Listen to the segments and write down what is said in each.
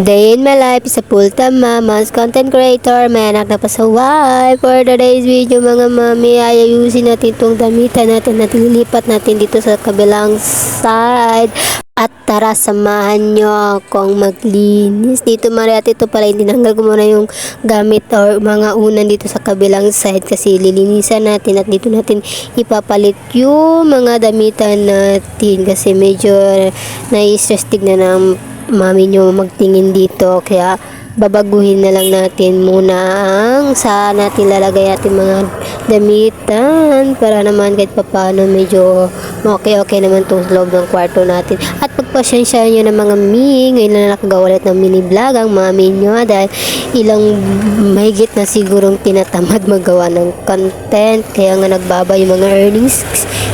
Day in my life is a full-time mama, as content creator, may anak na pasaway. For today's video mga mami, ay ayusin natin itong damitan natin at lilipat natin dito sa kabilang side. At tara, samahan nyo akong maglinis. Dito Maria, ito pala, tinanggal ko muna yung gamit or mga unan dito sa kabilang side kasi lilinisan natin at dito natin ipapalit yung mga damitan natin kasi medyo nai-stress tignan ng mami nyo magtingin dito kaya babaguhin na lang natin muna ang saan natin lalagay ating mga damitan para naman kahit papano medyo okay okay naman itong loob ng kwarto natin. At pagpasensya nyo ng mga mi ngayon na nakagawa ulit ng mini vlog ang mami nyo dahil ilang mahigit na sigurong tinatamad magawa ng content. Kaya nga nagbaba yung mga earnings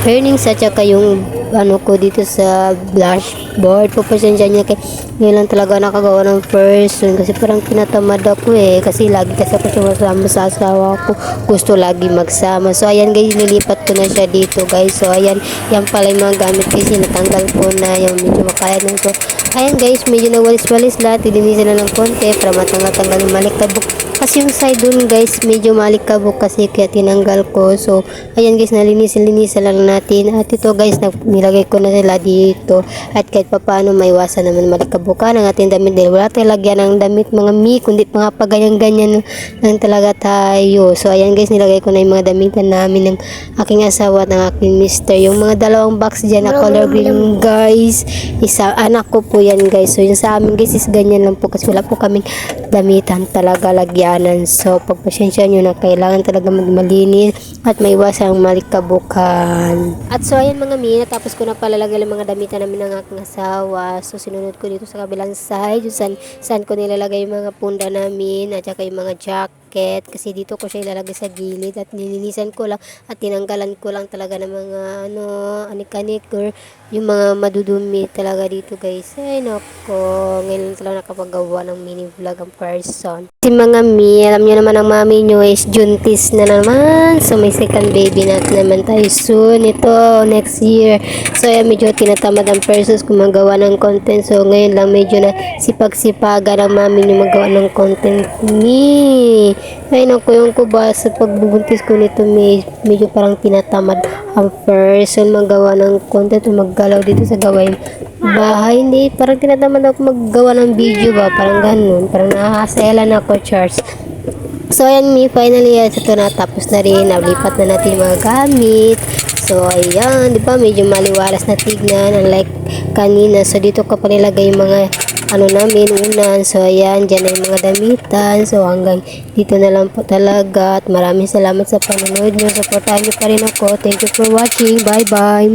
earnings at saka yung ano ko dito sa dashboard pagpasensya nyo kay ngayon lang talaga nakagawa ng person kasi parang tinatamad ako eh. Kasi lagi kasi ako sumasama sa asawa ko. Gusto lagi magsama. So ayan guys nilipat ko na siya dito guys. So ayan yan pala yung mga gamit kasi natanggal ko na yung medyo makaya na ayan guys medyo nawalis-walis lahat. Dilinisan na ng konti para matanggal-tanggal yung malikabok kasi yung side dun guys medyo malikabok kasi kaya tinanggal ko. So ayan guys nalinis-linisan lang natin. At ito guys nilagay ko na sila dito. At kahit pa paano maiwasan naman malikabukan ang ating damit dahil wala tayong lagyan ng damit mga mi kundi mga paganyan-ganyan lang talaga tayo. So ayan guys nilagay ko na yung mga damitan namin ng aking asawa at ng aking mister. Yung mga dalawang box dyan na color green guys. Isa anak ko po yan guys. So yung sa amin guys is ganyan lang po kasi wala po kaming damitan talaga lagyanan so pagpasensya nyo na kailangan talaga magmalinis at maiwasan ang malikabukan at so ayan mga mi natapos ko na palalagay ang mga damitan namin ng aking asawa. So sinunod ko dito sa kabilang side saan, saan ko nilalagay yung mga punda namin at saka yung mga jacket kasi dito ko siya ilalagay sa gilid at nilinisan ko lang at tinanggalan ko lang talaga ng mga ano anik-anik or yung mga madudumi talaga dito guys. Ay nako ngayon talaga nakapagawa ng mini vlog ang person. Si mga mi alam nyo naman ang mami nyo is juntis na naman. So may second baby natin naman tayo soon. Ito next year. So ayan medyo tinatamad ang persons gumagawa ng content. So ngayon lang medyo na sipag-sipagan ang mami nyo magawa ng content ni ay naku yung ko sa pagbubuntis ko nito may, medyo parang tinatamad ang person magawa ng content o maggalaw dito sa gawain bahay. Hindi parang tinatamad ako maggawa ng video ba? Parang ganun. Parang nakakaselan ako Charles. So, ayan mi, finally, yan, ito na, tapos na rin, nalipat na natin mga gamit. So, ayan, di ba, medyo maliwalas na tignan, unlike kanina. So, dito ko pa nilagay yung mga, ano namin, unan. So, ayan, dyan na yung mga damitan. So, hanggang dito na lang po talaga. At maraming salamat sa panonood nyo. Supportahan nyo pa rin ako. Thank you for watching. Bye-bye.